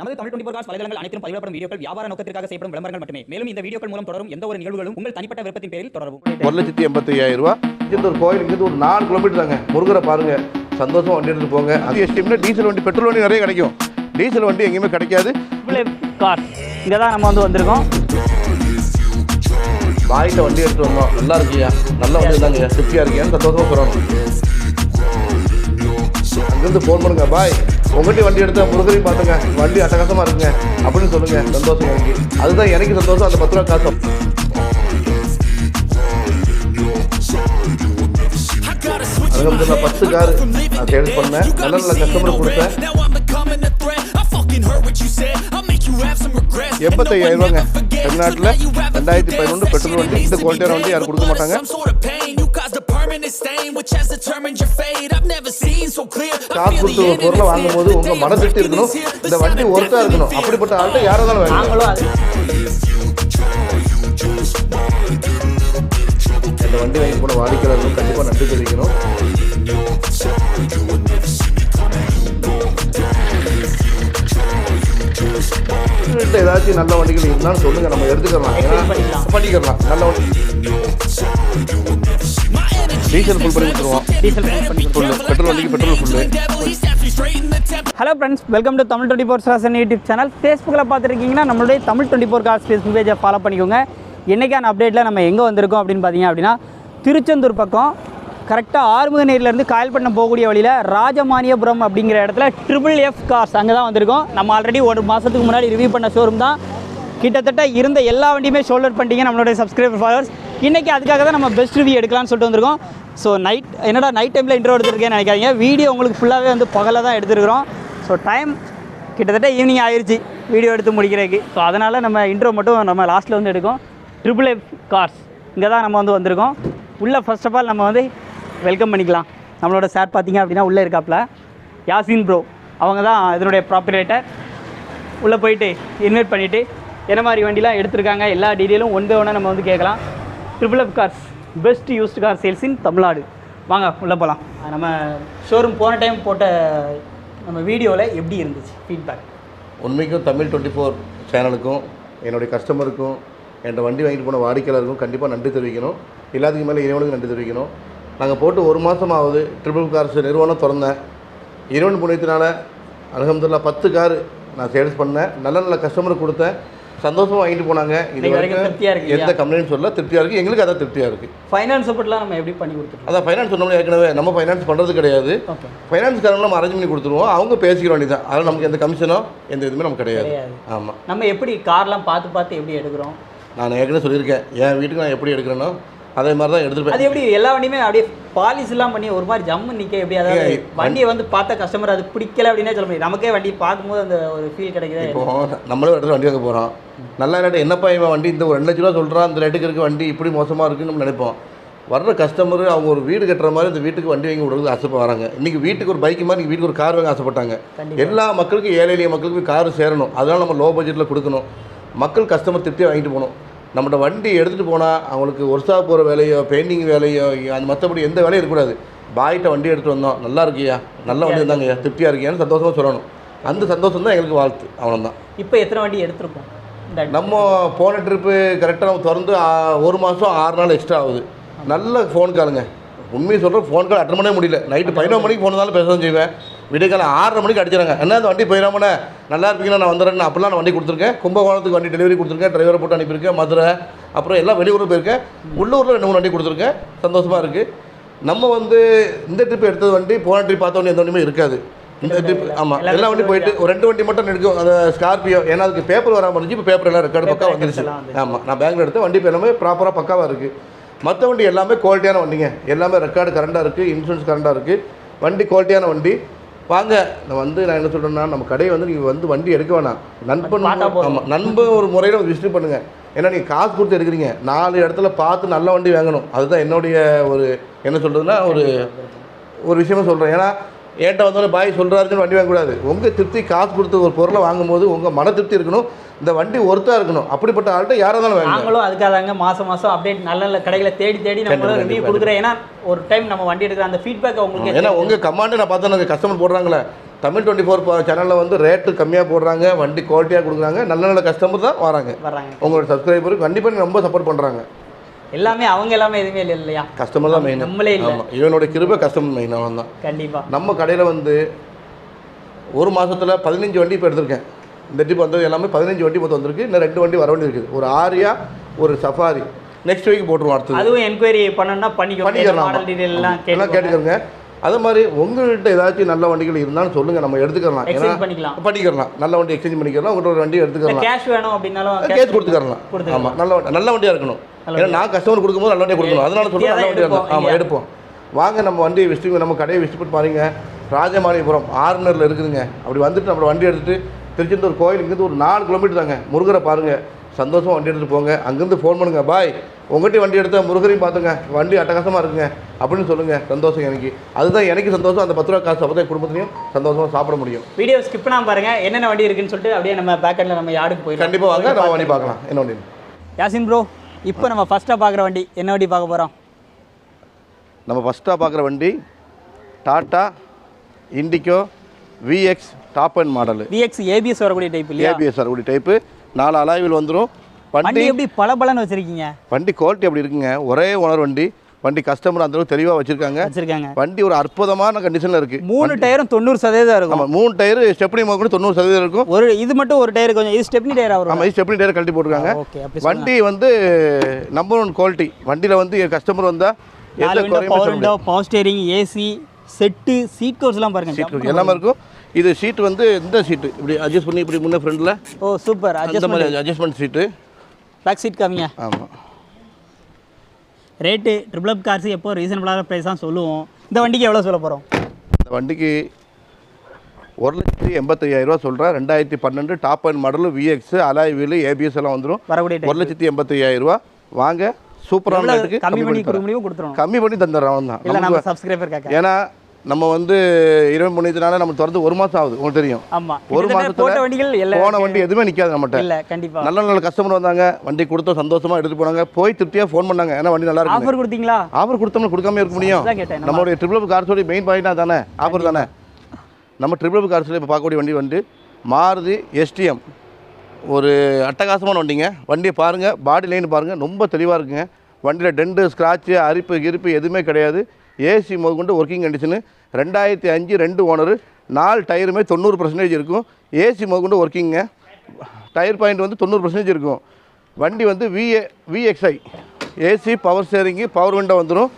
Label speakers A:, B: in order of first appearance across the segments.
A: நமது Tamil twenty cos வலைதளங்கள் அனைத்தும் பதிவிடப்படும் வீடியோக்கள் வியாபார நோக்கத்திற்காக செய்யப்படும் விளம்பரங்கள் மட்டுமே. மேலும் இந்த வீடியோக்கள் மூலம் தொடரும் எந்த ஒரு நிகழ்வுகளும் உங்கள் தனிப்பட்ட விருப்பத்தின் பேரில் தொடரவும்.
B: ஒரு லட்சத்தி எண்பத்தி ஐயாயிரம் ரூபா. இந்த ஒரு கோயில் இங்கிருந்து ஒரு நாலு கிலோமீட்டர் தாங்க. முருகரை பாருங்க. சந்தோஷமா வண்டி எடுத்துட்டு போங்க. அது எஸ்டிம்னா டீசல் வண்டி பெட்ரோல் வண்டி நிறைய கிடைக்கும். டீசல் வண்டி எங்கேயுமே கிடைக்காது.
C: கார் இங்கே தான் நம்ம வந்து வந்திருக்கோம்.
B: வாயிட்ட வண்டி எடுத்து வந்தோம். நல்லா இருக்கியா? நல்ல வண்டி தாங்க. திருப்தியா இருக்கியான்னு சந்தோஷமா சொல்லணும் அங்கிருந்து ஃபோன் பண்ணுங்க. பாய் உங்கள்கிட்ட வண்டி எடுத்த முருகரையும் பார்த்துங்க. வண்டி அட்டகாசமா இருக்குங்க. அப்படின்னு சொல்லுங்க. சந்தோஷம் எனக்கு அதுதான் எனக்கு சந்தோஷம். அந்த பத்து ரூபா அலகம்துல்லா பத்து கார் நான் சேல்ஸ் பண்ணேன். நல்ல நல்ல கஸ்டமர் கொடுத்தேன். எண்பத்தையாயிரம் ரூபாங்க. தமிழ்நாட்டில் ரெண்டாயிரத்தி பதினொன்று பெட்ரோல் வண்டி. இந்த குவாலிட்டியான வண்டி யாரும் கொடுக்க மாட்டாங்க. காசு கொடுத்து ஒரு பொருளை வாங்கும்போது உங்க மனதிட்டு இருக்கணும்? இந்த வண்டி ஒருத்தா இருக்கணும். அப்படிப்பட்ட ஆள்கிட்ட யாரை
C: அது
B: இந்த வண்டி வாங்கி போன வாடிக்கையாளர்களும் கண்டிப்பாக நன்றி தெரிவிக்கணும். ஏதாச்சும் நல்ல வண்டிகள் இருந்தாலும் சொல்லுங்க. நம்ம எடுத்துக்கலாம்.
C: பண்ணிக்கலாம்.
B: நல்ல வண்டி. டீசல் ஃபுல் பண்ணி கொடுத்துருவோம்.
C: டீசல் பண்ணி
B: ஃபுல்லு பெட்ரோல் வண்டிக்கு petrol full
C: hello friends welcome to Tamil twenty four Sasan YouTube channel ஃபேஸ்புக்கில் பார்த்துருக்கீங்கன்னா நம்மளுடைய Tamil twenty four cars Facebook பேஜை ஃபாலோ பண்ணிக்கோங்க. என்னைக்கான அப்டேட்டில் நம்ம எங்கே வந்திருக்கோம் அப்படின்னு பார்த்தீங்க அப்படின்னா திருச்செந்தூர் பக்கம் கரெக்டாக ஆறுமுகநேரிலேருந்து காயல்பட்டினம் போகக்கூடிய வழியில் ராஜமானியபுரம் அப்படிங்கிற இடத்துல ட்ரிபிள் எஃப் கார்ஸ் அங்கே தான் வந்திருக்கோம். நம்ம ஆல்ரெடி ஒரு மாதத்துக்கு முன்னாடி ரிவ்யூ பண்ண ஷோரூம் தான். கிட்டத்தட்ட இருந்த எல்லா வண்டியுமே ஷோல்டர் பண்ணிட்டீங்க நம்மளுடைய சப்ஸ்கிரைபர் ஃபாலோவர்ஸ் இன்றைக்கி அதுக்காக தான் நம்ம பெஸ்ட் ரிவ்யூ எடுக்கலாம்னு சொல்லிட்டு வந்திருக்கோம். ஸோ நைட் என்னடா நைட் டைமில் இன்ட்ரோ எடுத்துருக்கேன்னு நினைக்காதீங்க. வீடியோ உங்களுக்கு ஃபுல்லாகவே வந்து பகலில் தான் எடுத்துருக்குறோம். ஸோ டைம் கிட்டத்தட்ட ஈவினிங் ஆயிடுச்சு வீடியோ எடுத்து முடிக்கிறதுக்கு. ஸோ அதனால் நம்ம இன்ட்ரோ மட்டும் நம்ம லாஸ்ட்டில் வந்து எடுக்கும். ட்ரிபிள் எஃப் கார்ஸ் இங்கே தான் நம்ம வந்து வந்திருக்கோம். உள்ளே ஃபர்ஸ்ட் ஆஃப் ஆல் நம்ம வந்து வெல்கம் பண்ணிக்கலாம். நம்மளோட சார் பார்த்தீங்க அப்படின்னா உள்ளே இருக்காப்புல. யாசின் ப்ரோ அவங்க தான் இதனுடைய ப்ராப்பரேட்டர் உள்ளே போயிட்டு இன்வைட் பண்ணிவிட்டு என்ன மாதிரி வண்டிலாம் எடுத்திருக்காங்க எல்லா டீட்டெயிலும் ஒன் பை ஒன்னாக நம்ம வந்து கேட்கலாம். Triple F cars best used car sales in Tamil Nadu. வாங்க உள்ளே போகலாம் நம்ம ஷோரூம் போன டைம் போட்ட நம்ம வீடியோவில் எப்படி இருந்துச்சு ஃபீட்பேக்
B: உண்மைக்கும் தமிழ் டுவெண்ட்டி ஃபோர் சேனலுக்கும் என்னுடைய கஸ்டமருக்கும் என்கிட்ட வண்டி வாங்கிட்டு போன வாடிக்கையாளருக்கும் கண்டிப்பாக நன்றி தெரிவிக்கணும். எல்லாத்துக்கும் மேலே இறைவனுக்கு நன்றி தெரிவிக்கணும். நாங்கள் போட்டு ஒரு மாதம் ஆகுது ட்ரிபிள் கார்ஸ் நிறுவனம் திறந்தேன். இறைவன் புண்ணியத்தினால அலகம்துல்லா பத்து கார் நான் சேல்ஸ் பண்ணேன். நல்ல நல்ல கஸ்டமருக்கு கொடுத்தேன். சந்தோஷமாக வாங்கிட்டு போனாங்க. இது
C: வரைக்கும்
B: வரைக்கும்
C: திருப்தியா இருக்கீங்க?
B: எந்த கம்ப்ளைண்ட் சொல்ல திருப்தியாக இருக்குது எங்களுக்கு அதான் திருப்தியாக இருக்குது
C: ஃபைனான்ஸ் சப்போர்ட்லாம் நம்ம எப்படி பண்ணி கொடுத்துருக்கோம்?
B: அதான் ஃபைனான்ஸ் சொன்னோம்னா ஏற்கனவே. நம்ம ஃபைனான்ஸ் பண்ணுறது கிடையாது. ஃபைனான்ஸ்காரங்க நம்ம அரேஞ்ச் பண்ணி கொடுத்துருவோம். அவங்க பேசிக்கிற வேண்டியதான் அதில் நமக்கு எந்த கமிஷனோ எந்த இதுவுமே நமக்கு கிடையாது. ஆமாம்
C: நம்ம எப்படி கார்லாம் பார்த்து பார்த்து எப்படி எடுக்கிறோம்?
B: நான் ஏற்கனவே சொல்லியிருக்கேன். என் வீட்டுக்கு நான் எப்படி எடுக்கிறேனோ அதே மாதிரி தான் எடுத்துருப்பேன்
C: அது எப்படி எல்லா வண்டியுமே அப்படியே பாலிஸ் எல்லாம் பண்ணி ஒரு மாதிரி ஜம்மு நிக்க எப்படி? அதாவது வண்டியை வந்து பார்த்த கஸ்டமர் அது பிடிக்கல அப்படின்னே சொல்ல முடியும் நமக்கே வண்டி பார்க்கும்போது அந்த ஒரு ஃபீல் கிடைக்குது.
B: இப்போ நம்மளும் இடத்துல வண்டி வாங்க போகிறோம் நல்லா ரேட்டு என்னப்பா இவன் வண்டி இந்த ஒரு ரெண்டு லட்ச ரூபா சொல்கிறான் இந்த ரேட்டுக்கு இருக்க வண்டி இப்படி மோசமாக இருக்குன்னு நம்ம நினைப்போம். வர்ற கஸ்டமர் அவங்க ஒரு வீடு கட்டுற மாதிரி இந்த வீட்டுக்கு வண்டி வாங்கி விடுறது ஆசைப்பட வராங்க. இன்றைக்கி வீட்டுக்கு ஒரு பைக் மாதிரி வீட்டுக்கு ஒரு கார் வாங்க ஆசைப்பட்டாங்க. எல்லா மக்களுக்கும் ஏழை எளிய மக்களுக்கு கார் சேரணும். அதனால் நம்ம லோ பட்ஜெட்டில் கொடுக்கணும். மக்கள் கஸ்டமர் திருப்தியாக வாங்கிட்டு போகணும். நம்மகிட்ட வண்டி எடுத்துகிட்டு போனால் அவங்களுக்கு ஒர்ஷா போகிற வேலையோ பெயிண்டிங் வேலையோ அந்த மற்றபடி எந்த வேலையும் இருக்கக்கூடாது. பாய்கிட்ட வண்டி எடுத்துகிட்டு வந்தோம். நல்லா இருக்கியா? நல்ல வண்டி இருந்தாங்கய்யா? திருப்தியாக இருக்கியான்னு சந்தோஷமாக சொல்லணும். அந்த சந்தோஷம் தான் எங்களுக்கு வாழ்த்து. அவ்வளோதான்
C: இப்போ எத்தனை வண்டி எடுத்திருக்கோம்?
B: நம்ம போன ட்ரிப்பு கரெக்டாக நம்ம திறந்து ஒரு மாதம் ஆறு நாள் எக்ஸ்ட்ரா ஆகுது. நல்ல ஃபோன் காலுங்க. உண்மையை சொல்கிறேன் ஃபோன் கால் அட்டன் பண்ணவே முடியல. நைட்டு பதினொரு மணிக்கு ஃபோன் இருந்தாலும் பேச தான் செய்வேன். விடியற்கால ஆறரை மணிக்கு அடிச்சிடறாங்க. என்ன அந்த வண்டி போயிடாமண்ணே நல்லா இருப்பீங்களா? நான் வந்துடுறேன் அப்படிலாம் நான் வண்டி கொடுத்துருக்கேன். கும்பகோணத்துக்கு வண்டி டெலிவரி கொடுத்துருக்கேன். டிரைவரை போட்டு அனுப்பியிருக்கேன் மதுரை அப்புறம் எல்லாம் வெளியூர் போயிருக்கேன். உள்ளூரில் ரெண்டு மூணு வண்டி கொடுத்துருக்கேன். சந்தோஷமாக இருக்குது நம்ம வந்து இந்த ட்ரிப் எடுத்தது வண்டி போன ட்ரிப் பார்த்த வண்டி எந்த வண்டியுமே இருக்காது. இந்த ட்ரிப் ஆமாம் எல்லா வண்டி போயிட்டு ஒரு ரெண்டு வண்டி மட்டும் எடுக்கும் அந்த ஸ்கார்பியோ ஏன்னா அதுக்கு பேப்பர் வராமல் இருந்துச்சு. இப்போ பேப்பர் எல்லாம் ரெக்கார்டு பக்கா
C: Paper
B: வந்துருச்சு.
C: எல்லாம் வந்துருச்சு.
B: ஆமாம் நான் பேங்க்ல எடுத்த வண்டி இப்போ எல்லாமே ப்ராப்பராக பக்காவாக இருக்குது மற்ற வண்டி எல்லாமே குவாலிட்டியான வண்டிங்க. எல்லாமே ரெக்கார்டு கரண்டாக இருக்குது இன்சூரன்ஸ் கரண்டாக இருக்குது வண்டி குவாலிட்டியான வண்டி. வாங்க. நான் வந்து நான் என்ன சொல்கிறேன்னா நம்ம கடையை வந்து நீங்கள் வந்து வண்டி எடுக்க வேணாம். நண்பன். ஆமாம் நண்பன் ஒரு முறையில் விசிட் பண்ணுங்கள் ஏன்னா நீங்கள் காசு கொடுத்து எடுக்கிறீங்க. நாலு இடத்துல பார்த்து நல்ல வண்டி வாங்கணும். அதுதான் என்னுடைய ஒரு என்ன சொல்கிறதுனா ஒரு ஒரு விஷயமா சொல்கிறேன் ஏன்னா ஏன்ட்ட வந்தோடனே பாய் சொல்கிறாருன்னு வண்டி வாங்கக்கூடாது. உங்கள் திருப்தி காசு கொடுத்து ஒரு பொருளை வாங்கும்போது உங்கள் மன திருப்தி இருக்கணும். இந்த வண்டி ஒருத்தா இருக்கணும். அப்படிப்பட்ட ஆள்கிட்ட யாராக இருந்தாலும்
C: நாங்களும் அதுக்காக தாங்க மாசம் மாசம் அப்டேட் நல்ல நல்ல கடைகளை தேடி தேடி
B: கண்டிப்பா,
C: ரிவ்யூ. கொடுக்குறோம். ஏன்னா ஒரு டைம் நம்ம வண்டி எடுக்கிற அந்த ஃபீட்பேக் உங்களுக்கு
B: ஏன்னா உங்கள் கமாண்டு நான் பார்த்தா கஸ்டமர் போடுறாங்களே. தமிழ் டுவெண்ட்டி ஃபோர் சேனலில் வந்து ரேட்டு கம்மியாக போடுறாங்க வண்டி குவாலிட்டியாக கொடுக்குறாங்க நல்ல நல்ல கஸ்டமர் தான் வராங்க.
C: வர்றாங்க
B: உங்களோட சப்ஸ்கிரைபருக்கு கண்டிப்பாக ரொம்ப சப்போர்ட் பண்ணுறாங்க
C: எல்லாமே அவங்க எல்லாமே எதுவுமே இல்லை இல்லையா?
B: கஸ்டமர் தான் மெயின்
C: நம்மளே இல்ல.
B: இவனோட கிருபை கஸ்டமர் மெயின் அவன் தான்.
C: கண்டிப்பா.
B: நம்ம கடையில் வந்து ஒரு மாசத்துல பதினஞ்சு வண்டி இப்போ எடுத்திருக்கேன். இந்த ட்ரிப் வந்தது எல்லாமே பதினஞ்சு வண்டி மொத்தம் வந்திருக்கு. இன்னும் ரெண்டு வண்டி வர வேண்டி இருக்குது. ஒரு ஆரியா ஒரு சஃபாரி. நெக்ஸ்ட் வீக் போட்டுருவோம் அடுத்தது.
C: அதுவும் என்கொயரி பண்ணணும்னா பண்ணிக்கோ
B: பண்ணிக்கலாம்
C: எல்லாம்
B: எல்லாம்
C: கேட்டு
B: கேட்டுக்கிறோங்க அதே மாதிரி உங்கள்கிட்ட ஏதாச்சும் நல்ல வண்டிகள் இருந்தாலும் சொல்லுங்கள் நம்ம எடுத்துக்கலாம்
C: பண்ணிக்கலாம்.
B: பண்ணிக்கலாம் நல்ல வண்டி எக்ஸ்சேஞ்ச் பண்ணிக்கலாம். உங்கள்கிட்ட ஒரு வண்டி எடுத்துக்கலாம்
C: கேஷ் வேணும் அப்படின்னாலும்
B: கேஸ் கொடுத்துக்கலாம். ஆமாம் நல்ல வண்டி நல்ல வண்டியாக இருக்கணும். ஏன்னா நான் கஸ்டமர் கொடுக்கும்போது நல்ல வண்டியாக கொடுக்கணும் அதனால சொல்லுங்கள் நல்ல வண்டியாக ஆமாம் எடுப்போம். வாங்க நம்ம வண்டியை விசிட் நம்ம கடையை விசிட் பண்ணி பாருங்க. ராஜமாணிபுரம் ஆறுநரில் இருக்குதுங்க. அப்படி வந்துட்டு நம்ம வண்டி எடுத்துட்டு திருச்செந்தூர் கோயில் இங்கேருந்து ஒரு நாலு கிலோமீட்டர் தாங்க. முருகரை பாருங்க. சந்தோஷமா வண்டி எடுத்துட்டு போங்க. அங்கேருந்து ஃபோன் பண்ணுங்க. பாய் உங்கள்கிட்ட வண்டி எடுத்தா முருகரையும் பார்த்துங்க. வண்டி அட்டகாசமாக இருக்குங்க. அப்படின்னு சொல்லுங்க. சந்தோஷம் எனக்கு. அதுதான் எனக்கு சந்தோஷம். அந்த பத்து ரூபா காசு அப்போ குடும்பத்துலையும் சந்தோஷமா சாப்பிட முடியும்.
C: வீடியோ ஸ்கிப் பண்ணாம பாருங்க. என்னென்ன வண்டி இருக்குன்னு சொல்லிட்டு அப்படியே நம்ம பேக்கெட்ல நம்ம யாருக்கு போயிடலாம்.
B: கண்டிப்பாக வாங்க. நம்ம வண்டி பார்க்கலாம். என்ன வண்டி?
C: யாசின் ப்ரோ இப்போ நம்ம ஃபர்ஸ்ட்டாக பார்க்குற வண்டி என்ன வண்டி பார்க்க போகிறோம்
B: நம்ம ஃபஸ்ட்டாக பார்க்குற வண்டி Tata Indigo VX top end model
C: VX ABS வரக்கூடிய டைப் இல்லையா?
B: ஏபிஎஸ் வரக்கூடிய டைப்பு நாலு அலாய்வில் வந்துடும்
C: வண்டி எப்படி பல பலன்னு வச்சிருக்கீங்க?
B: வண்டி குவாலிட்டி அப்படி இருக்குங்க. ஒரே ஓனர் வண்டி. வண்டி கஸ்டமர் அந்த அளவுக்கு தெளிவாக வச்சுருக்காங்க.
C: வச்சிருக்காங்க.
B: வண்டி ஒரு அற்புதமான கண்டிஷனில் இருக்குது
C: மூணு டயரும் தொண்ணூறு சதவீதம் இருக்கும்.
B: மூணு டயரு ஸ்டெப்னி கூட தொண்ணூறு சதவீதம் இருக்கும்.
C: ஒரு இது மட்டும் ஒரு டயர் கொஞ்சம். இது ஸ்டெப்னி டயரா வரும்.
B: ஆமாம் ஸ்டெப்னி டயர் கழட்டி போட்டிருக்காங்க. வண்டி வந்து நம்பர் ஒன் குவாலிட்டி வண்டியில் வந்து கஸ்டமர் வந்தால் எந்த குறையுமே
C: power steering AC set seat கவர்ஸ்லாம் பாருங்க.
B: சீட் எல்லாமே இருக்கும். இது சீட் வந்து இந்த சீட்டு இப்படி அட்ஜஸ்ட் பண்ணி இப்படி முன்னே ஃப்ரண்டில்
C: ஓ சூப்பர்
B: அந்த மாதிரி அட்ஜஸ்ட்மெண்ட் சீட்டு
C: பேக் சீட் காமிங்க.
B: ஆமாம்
C: ரேட்டு ட்ரிபிள் அப் கார்ஸ் எப்போ ரீசனபிளான ப்ரைஸ் தான் சொல்லுவோம். இந்த வண்டிக்கு எவ்வளோ சொல்ல போகிறோம்
B: இந்த வண்டிக்கு ஒரு லட்சத்தி எண்பத்தையாயிரரூவா சொல்கிறேன் ரெண்டாயிரத்தி பன்னெண்டு top end model VX alloy wheel ABS எல்லாம் வந்துடும்
C: வரக்கூடிய
B: ஒரு லட்சத்தி எண்பத்தையாயிரரூவா வாங்க சூப்பரான
C: கம்மி பண்ணி கொடுத்துருவோம்
B: கம்மி பண்ணி தந்துடுறோம் தான் ஏன்னா நம்ம வந்து இருபது பண்ணியதுனால நம்ம திறந்து ஒரு மாதம் ஆகுது உங்களுக்கு தெரியும்.
C: ஆமாம்
B: ஒரு
C: போட்ட வண்டிகள்
B: போன வண்டி எதுவுமே நிற்காது நம்மகிட்ட.
C: இல்லை கண்டிப்பாக
B: நல்ல நல்ல கஸ்டமர் வந்தாங்க வண்டி கொடுத்தோம் சந்தோஷமா எடுத்துட்டு போனாங்க. போய் திருப்தியாக ஃபோன் பண்ணாங்க ஏன்னா வண்டி நல்லா இருக்கு
C: ஆஃபர் கொடுத்தீங்களா?
B: ஆஃபர் கொடுத்தோம்னா கொடுக்காம இருக்க முடியும். நம்மளுடைய ட்ரிபிள் கார்ஸோடைய மெயின் பாயிண்டாக தானே? ஆஃபர் தானே? நம்ம ட்ரிபிள் கார்ஸில் இப்போ பார்க்கக்கூடிய வண்டி வந்து மாருதி எஸ்டிஎம் ஒரு அட்டகாசமான வண்டிங்க. வண்டியை பாருங்கள் பாடி லைன் பாருங்கள் ரொம்ப தெளிவாக இருக்குங்க. வண்டியில் டெண்டு ஸ்க்ராட்சு அரிப்பு கிரிப்பு எதுவுமே கிடையாது. ஏசி முதற்கொண்டு ஒர்க்கிங் கண்டிஷனு ரெண்டாயிரத்தி அஞ்சு ரெண்டு ஓனரு நாலு டயருமே தொண்ணூறு பர்சன்டேஜ் இருக்கும். ஏசி முதற்கொண்டு ஒர்க்கிங்க டயர் பாயிண்ட் வந்து தொண்ணூறு பர்சன்டேஜ் இருக்கும். வண்டி வந்து VA VXI AC power steering power window வந்துடும்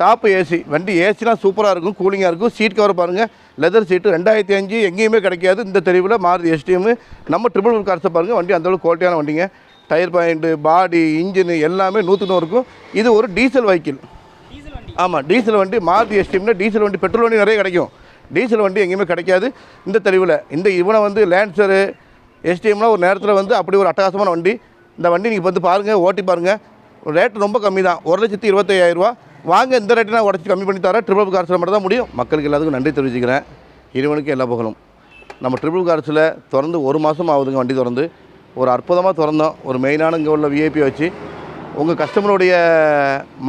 B: டாப் ஏசி வண்டி ஏசிலாம் சூப்பராக இருக்கும் கூலிங்காக இருக்கும். சீட் கவர் பாருங்கள் லெதர் சீட்டு ரெண்டாயிரத்தி அஞ்சு எங்கேயுமே கிடைக்காது. இந்த தெருவில் மாறுதி எஸ்டிஎம்மு நம்ம ட்ரிபிள் கார்ஸை பாருங்கள் வண்டி அந்தளவுக்கு குவாலிட்டியான வண்டிங்க. டயர் பாயிண்ட்டு பாடி இன்ஜின் எல்லாமே நூற்றுக்கும் நூறு இருக்கும். இது ஒரு டீசல் வெஹிக்கிள் ஆமாம் டீசல் வண்டி மாருதி எஸ்டிம்னா டீசல் வண்டி பெட்ரோல் வண்டி நிறைய கிடைக்கும். டீசல் வண்டி எங்கேயுமே கிடைக்காது. இந்த தெளிவில் இந்த இவனை வந்து லேன்சரு எஸ்டிஎம்லாம் ஒரு நேரத்தில் வந்து அப்படி ஒரு அட்டகாசமான வண்டி. இந்த வண்டி நீங்கள் வந்து பாருங்கள் ஓட்டி பாருங்கள் ரேட் ரொம்ப கம்மி தான். ஒரு லட்சத்தி இருபத்தையாயிரரூவா வாங்க இந்த ரேட்டை நான் உடச்சி கம்மி பண்ணி தரேன். ட்ரிபிள் கார்ஸில் மட்டும் தான் முடியும். மக்களுக்கு எல்லாத்துக்கும் நன்றி தெரிவிச்சுக்கிறேன். இறைவனுக்கு எல்லா புகழும். நம்ம ட்ரிபிள் கார்ஸில் திறந்து ஒரு மாதம் ஆகுதுங்க வண்டி திறந்து. ஒரு அற்புதமாக திறந்தோம். ஒரு மெயினான இங்கே உள்ள விஐபி வச்சு. உங்கள் கஸ்டமருடைய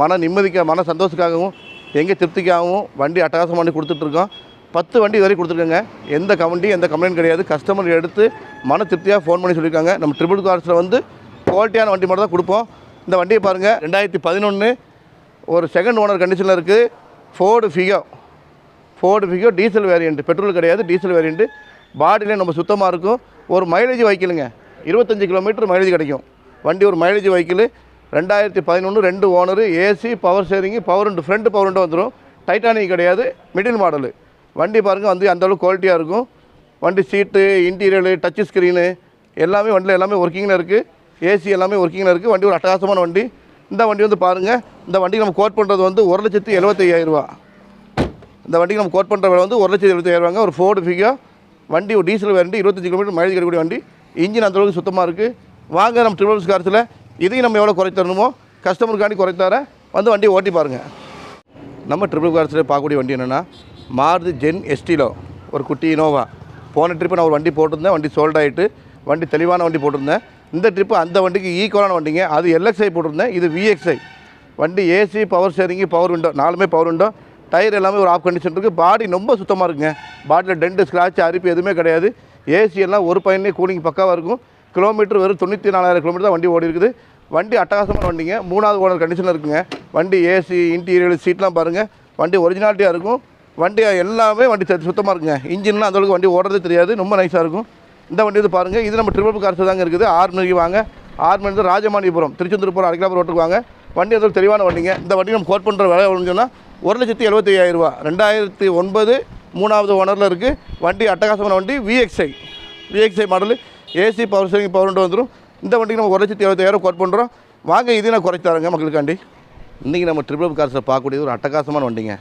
B: மன நிம்மதிக்க மன சந்தோஷத்துக்காகவும் எங்கே திருப்திக்காகவும் வண்டி அட்டகாசம் பண்ணி கொடுத்துட்ருக்கோம். பத்து வண்டி வரை கொடுத்துருக்கோங்க. எந்த கவண்டி எந்த கம்ப்ளைண்ட் கிடையாது. கஸ்டமர் எடுத்து மன திருப்தியாக ஃபோன் பண்ணி சொல்லியிருக்காங்க. நம்ம ட்ரிபிள் கார்ஸில் வந்து குவாலிட்டியான வண்டி மட்டும் தான் கொடுப்போம். இந்த வண்டியை பாருங்கள் ரெண்டாயிரத்தி பதினொன்று ஒரு செகண்ட் ஓனர் கண்டிஷனில் இருக்குது Ford Figo Ford Figo diesel variant petrol கிடையாது டீசல் வேரியண்ட்டு பாடியிலே நம்ம சுத்தமாக இருக்கும். ஒரு மைலேஜ் வைக்கலுங்க இருபத்தஞ்சி கிலோமீட்டர் மைலேஜ் கிடைக்கும். வண்டி ஒரு மைலேஜ் வைக்கல் ரெண்டாயிரத்தி பதினொன்று ரெண்டு owner AC power steering power உண்டு ஃப்ரண்ட் பவர் உண்டு வந்துடும் டைட்டானிக் கிடையாது மிடில் மாடலு வண்டி பாருங்கள் வந்து அந்தளவுக்கு குவாலிட்டியாக இருக்கும். வண்டி சீட்டு இன்டீரியரு டச் ஸ்க்ரீனு எல்லாமே வண்டியில் எல்லாமே ஒர்க்கிங்கில் இருக்குது ஏசி எல்லாமே ஒர்க்கிங்கில் இருக்குது வண்டி ஒரு அட்டகாசமான வண்டி. இந்த வண்டி வந்து பாருங்கள் இந்த வண்டிக்கு நம்ம கோட் பண்ணுறது வந்து ஒரு லட்சத்தி எழுபத்தையாயிரரூவா இந்த வண்டிக்கு நம்ம கோட் பண்ணுற விலை வந்து ஒரு லட்சத்து எழுபத்தாயிரவாங்க ஒரு ஃபோர்டு ஃபிகோ வண்டி ஒரு டீசல் வண்டி இருபத்தஞ்சி கிலோமீட்டர் மைலேஜ் கிடைக்கக்கூடிய வண்டி. இன்ஜின் அந்த அளவுக்கு சுத்தமாக இருக்குது வாங்க நம்ம ட்ரிபிள்ஸ் காரத்தில் இதையும் நம்ம எவ்வளோ குறைத்து தரணுமோ கஸ்டமருக்காண்டி குறைத்தார வந்து வண்டியை ஓட்டி பாருங்கள் நம்ம ட்ரிபிள் கார்ஸில் பார்க்கக்கூடிய வண்டி என்னென்னா மாருதி ஜென் எஸ்டிலோ ஒரு குட்டி இனோவா போன ட்ரிப்பு நான் ஒரு வண்டி போட்டிருந்தேன் வண்டி சோல்ட் ஆகிட்டு வண்டி தெளிவான வண்டி போட்டிருந்தேன். இந்த ட்ரிப்பு அந்த வண்டிக்கு ஈக்குவலான வண்டிங்க. அது எல்எக்ஸ்ஐ போட்டிருந்தேன் இது விஎக்ஸ்ஐ வண்டி AC power steering power window நாலுமே பவர் விண்டோ டயர் எல்லாமே ஒரு ஆஃப் கண்டிஷன் இருக்குது பாடி ரொம்ப சுத்தமாக இருக்குங்க. பாடியில் டென்ட் ஸ்க்ராட்ச் அரிப்பு எதுவுமே கிடையாது. ஏசி எல்லாம் ஒரு பையனே கூலிங் பக்காவாக இருக்கும். கிலோமீட்டர் வெறும் தொண்ணூற்றி நாலாயிரம் கிலோமீட்டர் தான் வண்டி ஓடி இருக்குது. வண்டி அட்டகாசமான வண்டிங்க. மூணாவது ஓனர் கண்டிஷனில் இருக்குங்க. வண்டி ஏசி இன்டீரியர் சீட்லாம் பாருங்கள் வண்டி ஒரிஜினாலிட்டியாக இருக்கும். வண்டி எல்லாமே வண்டி சுத்தமாக இருக்குங்க. இன்ஜின்லாம் அந்தளவுக்கு வண்டி ஓடுறதே தெரியாது. ரொம்ப நைஸாக இருக்கும். இந்த வண்டி வந்து பாருங்கள் இது நம்ம ட்ரிபிள் கார்ஸ் தாங்க இருக்குது. ஆறு மணிக்கு வாங்க. ஆறு மணி வந்து ராஜமாணிபுரம் திருச்செந்தூர்புரம் அரைக்கிலாபுரம் ரோட்டுக்கு வாங்க. வண்டி அது தெளிவான வண்டிங்க. இந்த வண்டி நம்ம கோட் பண்ணுற விலை எவ்வளோன்னு சொன்னால் ஒரு லட்சத்தி எழுபத்தி ஐயாயிரரூபா ரெண்டாயிரத்தி ஒன்பது மூணாவது ஓனரில் இருக்குது வண்டி அட்டகாசமான வண்டி VXI VXI model AC power steering power window வந்துடும் இந்த வண்டிக்கு நம்ம ஒரு லட்சத்தி எழுபத்தாயிரம் கோட் பண்ணுறோம் வாங்க இதையும் நான் குறைச்சி தரேங்க மக்களுக்காண்டி. இன்றைக்கி நம்ம ட்ரிபிள் கார்ஸில் பார்க்கக்கூடியது ஒரு அட்டகாசமான வண்டிங்க.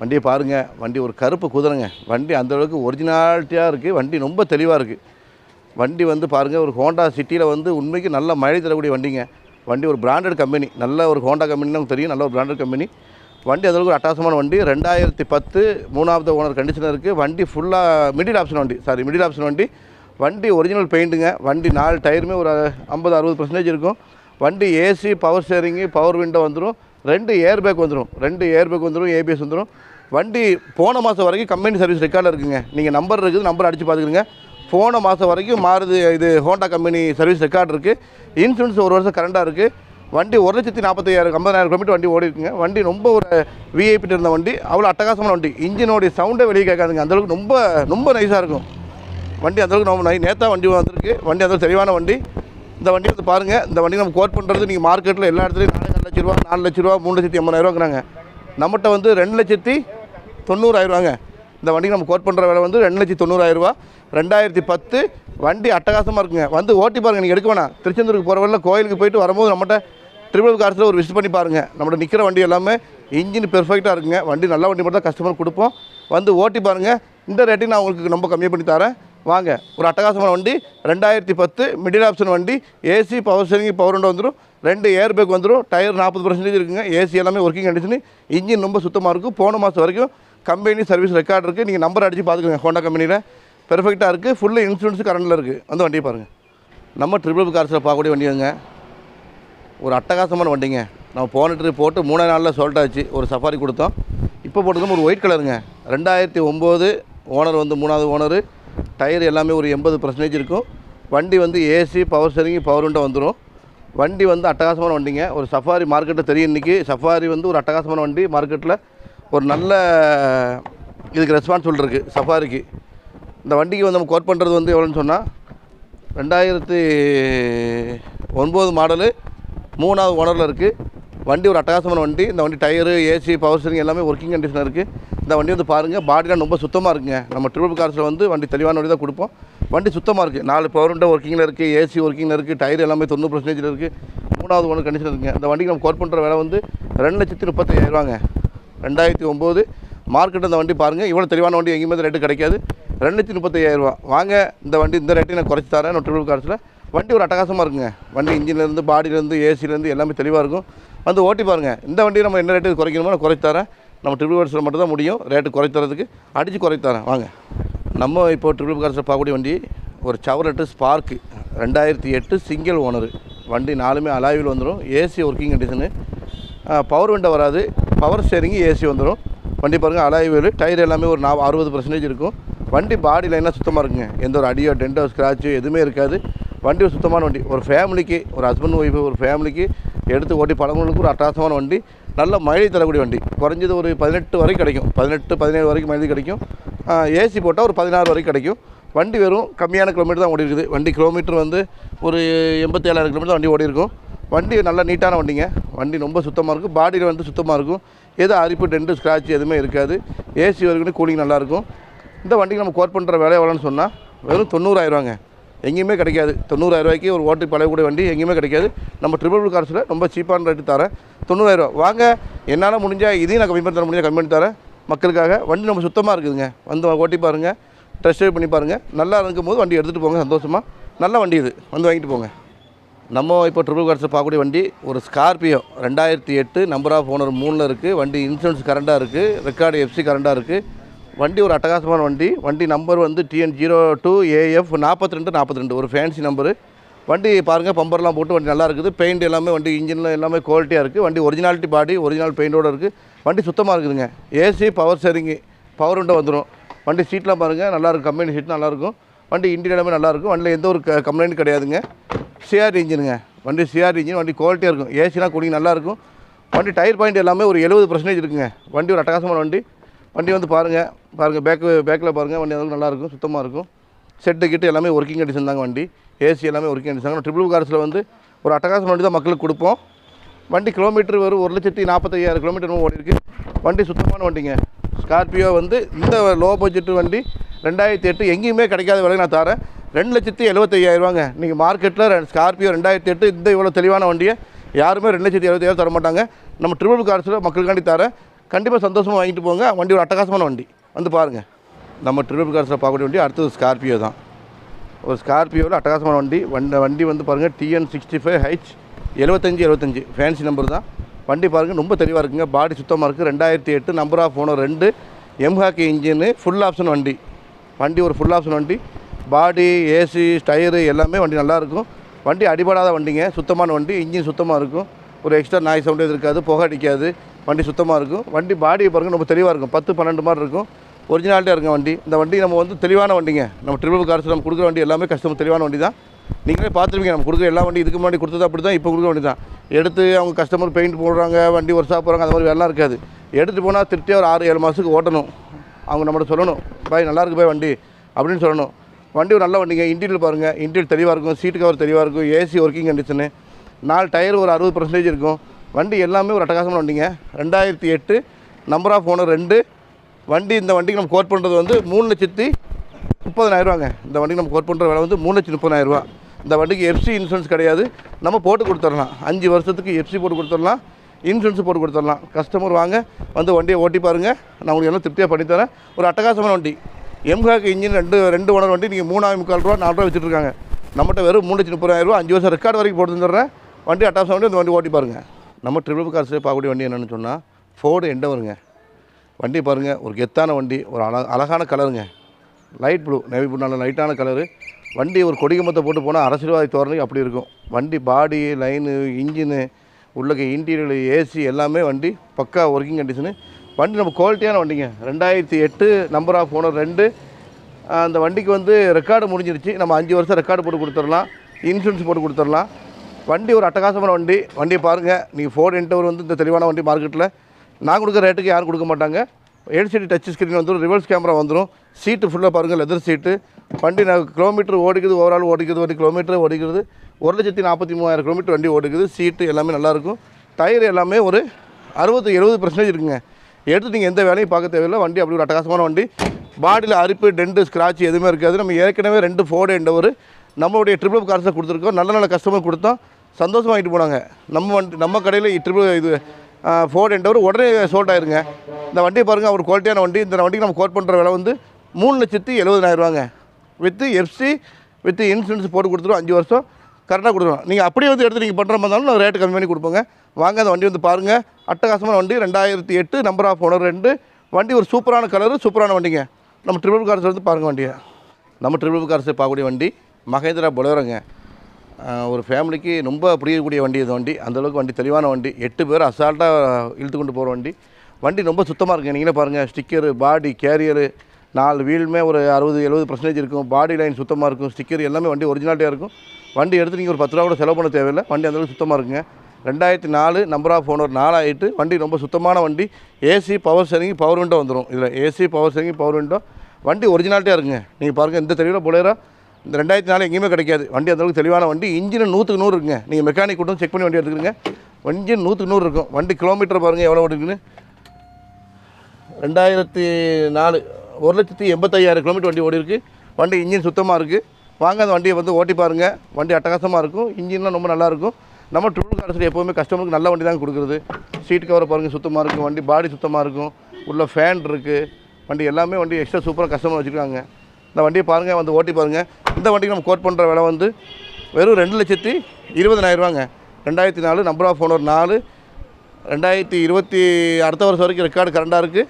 B: வண்டியை பாருங்கள் வண்டி ஒரு கருப்பு குதிரைங்க. வண்டி அந்த அளவுக்கு ஒரிஜினாலிட்டியாக இருக்குது வண்டி ரொம்ப தெளிவாக இருக்குது வண்டி வந்து பாருங்கள் ஒரு ஹோண்டா சிட்டியில் வந்து உண்மைக்கு நல்ல மழை தரக்கூடிய வண்டிங்க. வண்டி ஒரு பிராண்டட் கம்பெனி நல்ல ஒரு ஹோண்டா கம்பெனி நமக்கு தெரியும். நல்ல ஒரு பிராண்டட் கம்பெனி வண்டி அந்த அளவுக்கு ஒரு அட்டாசமான வண்டி. ரெண்டாயிரத்தி பத்து மூணாவது ஓனர் கண்டிஷனர் இருக்குது வண்டி ஃபுல்லாக மிடில் ஆப்ஷன் வண்டி. சாரி மிடில் ஆப்ஷன் வண்டி. வண்டி ஒரிஜினல் பெயிண்ட்டுங்க வண்டி நாலு டயருமே ஒரு ஐம்பது அறுபது பர்சன்டேஜ் இருக்கும். வண்டி AC power steering power window வந்துடும் ரெண்டு ஏர் பேக் வந்துடும் ரெண்டு ஏர் பேக் வந்துடும் ஏபிஎஸ் வந்துடும் வண்டி போன மாதம் வரைக்கும் கம்பெனி சர்வீஸ் ரெக்கார்டில் இருக்குங்க. நீங்கள் நம்பர் இருக்குது நம்பர் அடித்து பார்த்துக்குங்க போன மாதம் வரைக்கும் மாறுது இது ஹோண்டா கம்பெனி சர்வீஸ் ரெக்கார்டு இருக்குது இன்சூரன்ஸ் ஒரு வருஷம் கரண்டாக இருக்குது வண்டி ஒரு லட்சத்தி நாற்பத்தையாயிரம் ஐம்பதாயிரம் கிலோமீட்டர் வண்டி ஓடி இருக்குங்க வண்டி ரொம்ப ஒரு விஐபிட்டு இருந்த வண்டி. அவ்வளோ அட்டகாசமான வண்டி. இன்ஜினோடைய சவுண்டே வெளியே கேட்காதுங்க. அந்தளவுக்கு ரொம்ப ரொம்ப நைஸாக இருக்கும். வண்டி அந்தளவுக்கு நம்ம நை வண்டி வந்திருக்கு. வண்டி அந்த தெளிவான வண்டி. இந்த வண்டி வந்து பாருங்கள் இந்த வண்டி நம்ம கோட் பண்ணுறது நீங்கள் மார்க்கெட்டில் எல்லா இடத்துலையும் நாலு லட்ச ரூபா நாலு லட்ச ரூபா மூணு லட்சத்தி எண்பதாயிரூவாங்கிறாங்க நம்மகிட்ட வந்து ரெண்டு லட்சத்தி தொண்ணூறாயிரூவாங்க இந்த வண்டிக்கு நம்ம கோட் பண்ணுற விலை வந்து ரெண்டு லட்சத்தி தொண்ணூறாயிரரூவா ரெண்டாயிரத்தி பத்து வண்டி அட்டகாசமாக இருக்குங்க. வந்து ஓட்டி பாருங்கள் நீங்கள் எடுக்க வேணாம். திருச்செந்தூருக்கு போகிற வரல கோயிலுக்கு போயிட்டு வரும்போது நம்மகிட்ட ட்ரிபிள் கார்ஸில் ஒரு விசிட் பண்ணி பாருங்கள் நம்மகிட்ட நிற்கிற வண்டி எல்லாமே இன்ஜின் பெர்ஃபெக்டாக இருக்குங்க. வண்டி நல்ல வண்டி மட்டும் தான் கஸ்டமர் கொடுப்போம். வந்து ஓட்டி பாருங்கள் இந்த ரேட்டிங் நான் உங்களுக்கு ரொம்ப கம்மி பண்ணி தரேன். வாங்க. ஒரு அட்டகாசமான வண்டி ரெண்டாயிரத்தி பத்து மிடில் ஆப்ஷன் வண்டி AC power steering power window வந்துடும் ரெண்டு ஏர் பேக் வந்துடும் டயர் நாற்பது பர்சன்டேஜ் இருக்குங்க. ஏசி எல்லாமே ஒர்க்கிங் கண்டிஷன் இன்ஜின் ரொம்ப சுத்தமாக இருக்கும் போன மாதம் வரைக்கும் கம்பெனி சர்வீஸ் ரெக்கார்ட் இருக்குது நீங்கள் நம்பர் அடித்து பார்த்துக்கோங்க ஹோண்டா கம்பெனியில் பெர்ஃபெக்டாக இருக்குது ஃபுல்லு இன்சூரன்ஸ் கரண்டில் இருக்குது அந்த வண்டியை பாருங்கள் நம்ம ட்ரிபிள் கார்ஸில் பார்க்கக்கூடிய வண்டிங்க ஒரு அட்டகாசமான வண்டிங்க. நம்ம போன ட்ரிப் போட்டு மூணு நாளில் சொல்லிட்டாச்சு ஒரு சஃபாரி கொடுத்தோம். இப்போ போட்டதும் ஒரு ஒயிட் கலருங்க ரெண்டாயிரத்தி ஒம்பது ஓனர் வந்து மூணாவது ஓனர் டயர் எல்லாமே ஒரு எண்பது பர்சன்டேஜ் இருக்கும். வண்டி வந்து AC power steering power window வந்துடும் வண்டி வந்து அட்டகாசமான வண்டிங்க. ஒரு சஃபாரி மார்க்கெட்டில் தெரியும் இன்றைக்கி சஃபாரி வந்து ஒரு அட்டகாசமான வண்டி மார்க்கெட்டில் ஒரு நல்ல இதுக்கு ரெஸ்பான்சிபிள் இருக்குது சஃபாரிக்கு இந்த வண்டிக்கு வந்து நம்ம கோட் பண்ணுறது வந்து எவ்வளோன்னு சொன்னால் ரெண்டாயிரத்தி ஒன்பது மாடலு மூணாவது ஓனரில் இருக்குது வண்டி ஒரு அட்டகாசமான வண்டி. இந்த வண்டி டயரு ஏசி பவர் ஸ்டேரிங் எல்லாமே ஒர்க்கிங் கண்டிஷன் இருக்குது இந்த வண்டி வந்து பாருங்கள் பாடிலாம் ரொம்ப சுத்தமாக இருக்குங்க. நம்ம ட்ரிபிள் கார்ஸில் வந்து வண்டி தெளிவான வண்டி தான் கொடுப்போம். வண்டி சுத்தமாக இருக்குது நாலு பவர் விண்டோ ஒர்க்கிங்கில் இருக்குது ஏசி ஒர்க்கிங்கில் இருக்குது டயர் எல்லாமே தொண்ணூறு பர்சன்டேஜில் இருக்குது மூணாவது ஒன்று கண்டிஷன் இருக்குங்க. இந்த வண்டிக்கு நம்ம கோட் பண்ணுற விலை வந்து ரெண்டு லட்சத்தி முப்பத்தையாயிரரூவாங்க ரெண்டாயிரத்தி ஒம்பது மார்க்கெட் இந்த வண்டி பாருங்கள் இவ்வளோ தெளிவான வண்டி எங்கேயுமே ரேட்டு கிடைக்காது. ரெண்டு லட்சத்தி முப்பத்தையாயிரரூவா வாங்க இந்த வண்டி இந்த ரேட்டையும் நான் குறைச்சி தரேன். நம்ம ட்ரிபிள் கார்ஸில் வண்டி ஒரு அட்டகாசமாக இருக்குங்க. வண்டி இன்ஜின்லேருந்து பாடியிலேருந்து ஏசிலேருந்து எல்லாமே தெளிவாக இருக்கும். வந்து ஓட்டி பாருங்கள் இந்த வண்டியை நம்ம என்ன ரேட்டு குறைக்கணுமோ நான் தரேன் நம்ம ட்ரிபிள் கார்ஸில் மட்டும் தான் முடியும். ரேட்டு குறைச்சி தரதுக்கு அடித்து குறைத்தரேன் தரேன் வாங்க. நம்ம இப்போ ட்ரிபிள் கார்ஸில் பார்க்கக்கூடிய வண்டி ஒரு சவரட்டு ஸ்பார்க்கு ரெண்டாயிரத்தி எட்டு சிங்கிள் ஓனர் வண்டி நாலுமே அலாயில் வந்துடும் AC working condition power window வராது. பவர் ஸ்டேரிங்கு ஏசி வந்துடும் வண்டி பாருங்கள் அலாய் டயர் எல்லாமே ஒரு நா அறுபது பர்சன்டேஜ் இருக்கும். வண்டி பாடி என்ன சுத்தமாக இருக்குங்க. எந்த ஒரு அடியோ டென்டோ ஸ்க்ராட்சோ எதுவுமே இருக்காது. வண்டி ஒரு சுத்தமான வண்டி. ஒரு ஃபேமிலிக்கு ஒரு ஹஸ்பண்ட் ஒய்ஃபு ஒரு ஃபேமிலிக்கு எடுத்து ஓட்டி பழங்களுக்கு ஒரு அட்டாசமான வண்டி. நல்ல மைலேஜ் தரக்கூடிய வண்டி. குறைஞ்சது ஒரு பதினெட்டு வரைக்கும் கிடைக்கும். பதினெட்டு பதினேழு வரைக்கும் மைலேஜ் கிடைக்கும். ஏசி போட்டால் ஒரு பதினாறு வரைக்கும் கிடைக்கும். வண்டி வெறும் கம்மியான கிலோமீட்டர் தான் ஓடி இருக்குது வண்டி கிலோமீட்டர் வந்து ஒரு எண்பத்தி ஏழாயிரம் கிலோமீட்டர் வண்டி ஓடி இருக்கும் வண்டி நல்லா நீட்டான வண்டிங்க. வண்டி ரொம்ப சுத்தமாக இருக்கும். பாடியில் வந்து சுத்தமாக இருக்கும். எதுவும் அரிப்பு டென்ட்டு ஸ்க்ராட்ச் எதுவுமே இருக்காது. ஏசி வரைக்கும் கூலிங் நல்லாயிருக்கும் இந்த வண்டிக்கு நம்ம கோட் பண்ணுற வேலை எவ்வளோன்னு சொன்னால் வெறும் தொண்ணூறாயிரூவாங்க எங்கேயுமே கிடைக்காது. தொண்ணூறாயிரரூவாய்க்கு ஒரு ஓட்டி பழையக்கூடிய வண்டி எங்கேயுமே கிடைக்காது. நம்ம ட்ரிபிள் கார்ஸில் ரொம்ப சீப்பான ரேட்டு தரேன். தொண்ணூறாயிரரூவா வாங்க என்னால் முடிஞ்சால் இதையும் நான் கம்மி பண்ணி தர முடிஞ்சால் கம்மி பண்ணி தரேன். மக்களுக்காக வண்டி நம்ம சுத்தமாக இருக்குதுங்க. வந்து ஓட்டி பாருங்கள் டெஸ்ட் ட்ரைவ் பண்ணி பாருங்கள் நல்லா இருக்கும் போது வண்டி எடுத்துகிட்டு போங்க சந்தோஷமாக நல்ல வண்டி இது. வந்து வாங்கிட்டு போங்க. நம்ம இப்போ ட்ரிபிள் கார்ஸில் பார்க்கக்கூடிய வண்டி ஒரு ஸ்கார்பியோ ரெண்டாயிரத்தி எட்டு நம்பர் ஆஃப் ஓனர் மூணில் இருக்குது வண்டி இன்சூரன்ஸ் கரண்டாக இருக்குது ரெக்கார்டு எஃப்சி கரண்டாக இருக்குது வண்டி ஒரு அட்டகாசமான வண்டி. வண்டி நம்பர் வந்து டிஎன் ஜீரோ டூ ஏஎஃப் நாற்பத்தி ரெண்டு நாற்பத்தி ரெண்டு ஒரு ஃபேன்சி நம்பரு வண்டி பாருங்கள் பம்பர்லாம் போட்டு வண்டி நல்லா இருக்குது. பெயிண்ட் எல்லாமே வண்டி இன்ஜினில் எல்லாமே குவாலிட்டியாக இருக்குது. வண்டி ஒரிஜினாலிட்டி பாடி ஒரிஜினல் பெயிண்டோடு இருக்குது. வண்டி சுத்தமாக இருக்குதுங்க. ஏசி பவர் சரிங்கு பவர் உண்டை வந்துடும் வண்டி சீட்லாம் பாருங்கள் நல்லாயிருக்கும் கம்பெனி சீட் நல்லாயிருக்கும் வண்டி இன்டீரியர் எல்லாமே நல்லாயிருக்கும் வண்டியில் எந்த ஒரு க கம்ப்ளைண்ட் கிடையாதுங்க. சிஆர் இன்ஜினுங்க வண்டி சிஆர் இன்ஜின் வண்டி குவாலிட்டியாக இருக்கும். ஏசிலாம் கூடிங்க நல்லாயிருக்கும் வண்டி டயர் பாயிண்ட் எல்லாமே ஒரு எழுபது பர்சன்டேஜ் இருக்குங்க. வண்டி ஒரு அட்டகாசமான வண்டி. வண்டி வந்து பாருங்கள் பாருங்கள் பேக்கு பேக்கில் பாருங்கள் வண்டி அளவுக்கு நல்லாயிருக்கும் சுத்தமாக இருக்கும். செட்டு கிட்டு எல்லாமே ஒர்க்கிங் கண்டிஷன் தாங்க வண்டி. ஏசி எல்லாமே ஒர்க்கிங் கண்டிஷன் தாங்க. ட்ரிபிள் கார்ஸில் வந்து ஒரு அட்டகாசம் வண்டி தான் மக்களுக்கு கொடுப்போம். வண்டி கிலோமீட்டர் வரும் ஒரு லட்சத்தி நாற்பத்தையாயிரம் கிலோமீட்டர் ஓடிருக்கு வண்டி சுத்தமான வண்டிங்க. ஸ்கார்பியோ வந்து இந்த லோ பட்ஜெட் வண்டி ரெண்டாயிரத்தி எட்டு எங்கேயுமே கிடைக்காத விலை நான் தரேன். ரெண்டு லட்சத்தி எழுபத்தையாயிரரூவாங்க நீங்கள் மார்க்கெட்டில் ஸ்கார்பியோ ரெண்டாயிரத்தி எட்டு இந்த இவ்வளோ தெளிவான வண்டியை யாருமே ரெண்டு லட்சத்தி எழுபத்தாயிரம் தர மாட்டாங்க. நம்ம ட்ரிபிள் கார்ஸில் மக்களுக்காண்டி தரேன். கண்டிப்பாக சந்தோஷமாக வாங்கிட்டு போங்க. வண்டி ஒரு அட்டகாசமான வண்டி. வந்து பாருங்கள் நம்ம ட்ரிபிள் கார்ஸில் பார்க்கக்கூடிய வண்டி அடுத்தது ஸ்கார்பியோ தான். ஒரு ஸ்கார்பியோவில் அட்டகாசமான வண்டி. வண்டி வண்டி வந்து பாருங்கள் டிஎன் சிக்ஸ்டி ஃபைவ் ஹைச் எழுபத்தஞ்சி எழுபத்தஞ்சி ஃபேன்சி நம்பர் தான். வண்டி பாருங்கள் ரொம்ப தெளிவாக இருக்குங்க. பாடி சுத்தமாக இருக்குது ரெண்டாயிரத்தி எட்டு நம்பர் ஆஃப் ஓனர் ரெண்டு. எம்ஹாக்கி இன்ஜினு ஃபுல் ஆப்ஷன் வண்டி. வண்டி ஒரு ஃபுல் ஆப்ஷன் வண்டி. பாடி ஏசி டயரு எல்லாமே வண்டி நல்லாயிருக்கும் வண்டி அடிபடாத வண்டிங்க. சுத்தமான வண்டி. இன்ஜின் சுத்தமாக இருக்கும். ஒரு எக்ஸ்ட்ரா நாய் சவுண்ட் எதுவும் இருக்காது. புகை அடிக்காது. வண்டி சுத்தமாக இருக்கும். வண்டி பாடியை பாருங்கள் ரொம்ப தெளிவாக இருக்கும். பத்து பன்னெண்டு மாதிரி இருக்கும். ஒரிஜினாலிட்டியாக இருக்கும் வண்டி. இந்த வண்டி நம்ம வந்து தெளிவான வண்டிங்க. நம்ம ட்ரிபிள் கார்ஸ் நம்ம கொடுக்குற வண்டி எல்லாமே கஸ்டமர் தெளிவான வண்டி தான் நீங்களே பார்த்துருவீங்க நம்ம கொடுக்குற எல்லா வண்டி இதுக்கு முன்னாடி கொடுத்தது அப்படி தான் இப்போ கொடுக்குற வண்டி தான் எடுத்து அவங்க கஸ்டமர் பெயிண்ட் போடுறாங்க வண்டி ஒர்க் போகிறாங்க அந்த மாதிரி வேலைலாம் இருக்காது. எடுத்துகிட்டு போனால் திருப்தியாக ஒரு ஆறு ஏழு மாதத்துக்கு ஓட்டணும். அவங்க நம்மகிட்ட சொல்லணும் பாய் நல்லாயிருக்கு பாய் வண்டி அப்படின்னு சொல்லணும். வண்டி ஒரு நல்ல வண்டிங்க. இன்டீரியல் பாருங்கள் இன்டீரியல் தெளிவாக இருக்கும். சீட்டு கவர் தெளிவாக இருக்கும். ஏசி ஒர்க்கிங் கண்டிஷனு நாலு டயர் ஒரு அறுபது பர்சன்டேஜ் இருக்கும். வண்டி எல்லாமே ஒரு அட்டகாசமான வண்டிங்க. ரெண்டாயிரத்தி எட்டு நம்பர் ஆஃப் ஓனர் ரெண்டு. வண்டி இந்த வண்டிக்கு நம்ம கோட் பண்ணுறது வந்து மூணு லட்சத்தி முப்பதனாயிரரூவாங்க இந்த வண்டிக்கு நம்ம கோட் பண்ணுற விலை வந்து மூணு லட்சத்தி முப்பதாயிரரூவா இந்த வண்டிக்கு எஃப்சி இன்சூரன்ஸ் கிடையாது. நம்ம போட்டு கொடுத்துடலாம். அஞ்சு வருஷத்துக்கு எஃப்சி போட்டு கொடுத்துடலாம். இன்சூரன்ஸ் போட்டு கொடுத்துடலாம். கஸ்டமர் வாங்க வந்து வண்டியை ஓட்டி பாருங்கள் நான் உங்களுக்கு எல்லாம் திருப்தியாக பண்ணித்தரேன் ஒரு அட்டகாசமான வண்டி. எம்ஹாக் இன்ஜின் ரெண்டு ரெண்டு ஓனர் வண்டி நீங்கள் மூணாயிரம் முக்கால் ரூபா நாலு ரூபா வச்சுட்ருக்காங்க நம்மகிட்ட வெறும் மூணு லட்சத்தி முப்பதாயிரரூவா அஞ்சு வருஷம் ரெக்கார்டு வரைக்கும் போட்டு தந்துடுறேன். வண்டி அட்டாசம் வண்டி இந்த வண்டி ஓட்டி பாருங்கள் நம்ம ட்ரிபிள் கார்ஸில் பார்க்கக்கூடிய வண்டி என்னென்னு சொன்னால் ஃபோர்டு எண்டவருங்க வண்டி பாருங்கள் ஒரு கெத்தான வண்டி ஒரு அழ அழகான கலருங்க லைட் ப்ளூ நேவி ப்ளூ நல்ல லைட்டான கலரு வண்டி ஒரு கொடிகம்பத்தை போட்டு போனால் அரசியல்வாதி தோரணை அப்படி இருக்கும். வண்டி பாடி லைனு இன்ஜினு உள்ளக்க இன்டீரியர் ஏசி எல்லாமே வண்டி பக்கா ஒர்க்கிங் கண்டிஷனு வண்டி நம்ம குவாலிட்டியான வண்டிங்க. ரெண்டாயிரத்தி எட்டு நம்பர் ஆஃப் ஓனர் ரெண்டு. அந்த வண்டிக்கு வந்து ரெக்கார்டு முடிஞ்சிருச்சு. நம்ம அஞ்சு வருஷம் ரெக்கார்டு போட்டு கொடுத்துடலாம். இன்சூரன்ஸ் போட்டு கொடுத்துடலாம். வண்டி ஒரு அட்டகாசமான வண்டி. வண்டியை பாருங்கள் நீங்கள் ஃபோர்ட் என்டவர் வந்து இந்த தெளிவான வண்டி மார்க்கெட்டில் நான் கொடுக்குற ரேட்டுக்கு யாரும் கொடுக்க மாட்டாங்க. எல்சிடி டச் ஸ்க்ரீன் வந்துடும் ரிவர்ஸ் கேமரா வந்துடும் சீட்டு ஃபுல்லாக பாருங்கள் லெதர் சீட்டு வண்டி நான் கிலோமீட்டர் ஓடிக்குது ஓவரால் ஓடிக்குது வண்டி கிலோமீட்டர் ஓடிக்கிறது ஒரு லட்சத்தி நாற்பத்தி மூவாயிரம் கிலோமீட்டர் வண்டி ஓடிக்குது சீட்டு எல்லாமே நல்லாயிருக்கும் டயர் எல்லாமே ஒரு அறுபது எழுபது பர்சன்டேஜ் இருக்குங்க. எடுத்து நீங்கள் எந்த வேலையும் பார்க்க தேவையில்லை. வண்டி அப்படி ஒரு அட்டகாசமான வண்டி. பாடியில் அரிப்பு டென்ட்டு ஸ்க்ராட்ச் எதுவுமே இருக்காது. நம்ம ஏற்கனவே ரெண்டு ஃபோர்டு எண்டவர் நம்மளுடைய ட்ரிபிள் கார்ஸை கொடுத்துருக்கோம். நல்ல நல்ல கஸ்டமர் கொடுத்தோம். சந்தோஷமாக போனாங்க. நம்ம வண்டி நம்ம கடையில் ட்ரிபிள் இது ஃபோர்டு என்றவர் உடனே சோல்ட் ஆயிருங்க. இந்த வண்டியை பாருங்கள் ஒரு குவாலிட்டியான வண்டி. இந்த வண்டிக்கு நம்ம கோட் பண்ணுற விலை வந்து மூணு லட்சத்தி எழுபதாயிரரூவாங்க வித்து எஃப்சி வித்து இன்சூரன்ஸ் போட்டு கொடுத்துருவோம் அஞ்சு வருஷம். கரெக்டாக கொடுத்துருவோம். நீங்கள் அப்படியே வந்து எடுத்து நீங்கள் பண்ணுற மாதிரி இருந்தாலும் நான் ரேட்டு கம்மி பண்ணி கொடுப்போங்க. வாங்க அந்த வண்டி வந்து பாருங்கள் அட்டகாசமான வண்டி ரெண்டாயிரத்தி எட்டு நம்பர் ஆஃப் ஓனர் ரெண்டு. வண்டி ஒரு சூப்பரான கலரு சூப்பரான வண்டிங்க. நம்ம ட்ரிபிள் கார்ஸ் வந்து பாருங்கள் வண்டியை. நம்ம ட்ரிபிள் கார்ஸ் பார்க்கக்கூடிய வண்டி மகேந்திரா பொலேரோங்க ஒரு ஃபேமிலிக்கு ரொம்ப பிடிக்கக்கூடிய வண்டி இது வண்டி. அந்தளவுக்கு வண்டி தெளிவான வண்டி. எட்டு பேர் அசால்ட்டாக இழுத்து கொண்டு போகிற வண்டி. வண்டி ரொம்ப சுத்தமாக இருக்குங்க நீங்களே பாருங்கள் ஸ்டிக்கரு பாடி கேரியரு நாலு வீலுமே ஒரு அறுபது எழுபது பர்சன்டேஜ் இருக்கும். பாடி லைன் சுத்தமாக இருக்கும். ஸ்டிக்கர் எல்லாமே வண்டி ஒரிஜினாலிட்டியாக இருக்கும். வண்டி எடுத்து நீங்கள் ஒரு பத்து ரூபா கூட செலவு பண்ண தேவையில்லை. வண்டி அந்தளவுக்கு சுத்தமாக இருக்குங்க. ரெண்டாயிரத்தி நாலு நம்பர் ஆஃப் ஓனர் நாலாயிட்டு வண்டி ரொம்ப சுத்தமான வண்டி. AC power steering power window வந்துடும் இதில் AC power steering power window வண்டி ஒரிஜினாலிட்டியாக இருக்குங்க. நீங்கள் பாருங்கள் இந்த தெளிவில் போலேரா இந்த ரெண்டாயிரத்தி நாலு எங்கேயுமே கிடைக்காது. வண்டி அந்தளவுக்கு தெளிவான வண்டி. இன்ஜின் நூற்றுக்கு நூறு இருக்குங்க. நீங்கள் மெக்கானிக் கூட்டம் செக் பண்ணி வண்டி எடுத்துக்கிறீங்க. இன்ஜின் நூற்றுக்கு நூறு இருக்கும். வண்டி கிலோமீட்டர் பாருங்கள் எவ்வளோ ஓடிருக்குன்னு. ரெண்டாயிரத்தி நாலு ஒரு லட்சத்தி எண்பத்தையாயிரம் கிலோமீட்டர் வண்டி ஓடி இருக்குது வண்டி இன்ஜின் சுத்தமாக இருக்குது வாங்க அந்த வண்டியை வந்து ஓட்டி பாருங்கள் வண்டி அட்டகாசமாக இருக்கும். இன்ஜின்லாம் ரொம்ப நல்லாயிருக்கும் நம்ம ட்ரூல் கார்ஸில் எப்போவுமே கஸ்டமருக்கு நல்ல வண்டி தான் கொடுக்குறது. சீட் கவரை பாருங்கள் சுத்தமாக இருக்கும். வண்டி பாடி சுத்தமாக இருக்கும். உள்ள ஃபேன் இருக்குது வண்டி எல்லாமே வண்டி எக்ஸ்ட்ரா சூப்பராக கஸ்டமர் வச்சுருக்காங்க. இந்த வண்டியை பாருங்கள் வந்து ஓட்டி பாருங்கள் இந்த வண்டிக்கு நம்ம கோட் பண்ணுற விலை வந்து வெறும் ரெண்டு லட்சத்தி இருபதனாயிரரூவாங்க ரெண்டாயிரத்தி நாலு நம்பர் ஆஃப் ஓனர் நாலு. ரெண்டாயிரத்தி இருபத்தி அடுத்த வருஷம் வரைக்கும் ரெக்கார்டு கரண்டாக இருக்குது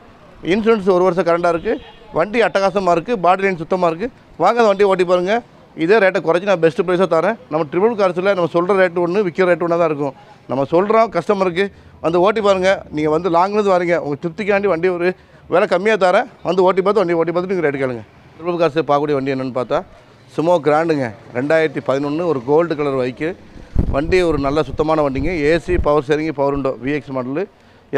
B: இன்சூரன்ஸ் ஒரு வருஷம் கரண்டாக இருக்குது வண்டி அட்டகாசமாக இருக்குது பாடி லைன் சுத்தமாக இருக்குது வாங்க அந்த வண்டியை ஓட்டி பாருங்கள் இதே ரேட்டை குறைச்சி நான் பெஸ்ட்டு ப்ரைஸாக தரேன். நம்ம ட்ரிபிள் கார்ஸில் நம்ம சொல்கிற ரேட்டு ஒன்று விற்கிற ரேட்டு ஒன்றா தான் இருக்கும். நம்ம சொல்கிறோம் கஸ்டமருக்கு வந்து ஓட்டி பாருங்கள் நீங்கள் வந்து லாங்லேருந்து வரீங்க. உங்கள் திருப்திக்காண்டி வண்டி ஒரு விலை கம்மியாக தரேன். வந்து ஓட்டி பார்த்து வண்டி ஓட்டி பார்த்துட்டு நீங்கள் ரேட்டு கேளுங்கள் ட்ரிபிள் காசு பார்க்கக்கூடிய வண்டி என்னென்னு பார்த்தா சுமோ கிராண்டுங்க. ரெண்டாயிரத்தி பதினொன்று ஒரு கோல்டு கலர் வைக்கு வண்டி ஒரு நல்ல சுத்தமான வண்டிங்க. AC power steering power window VX model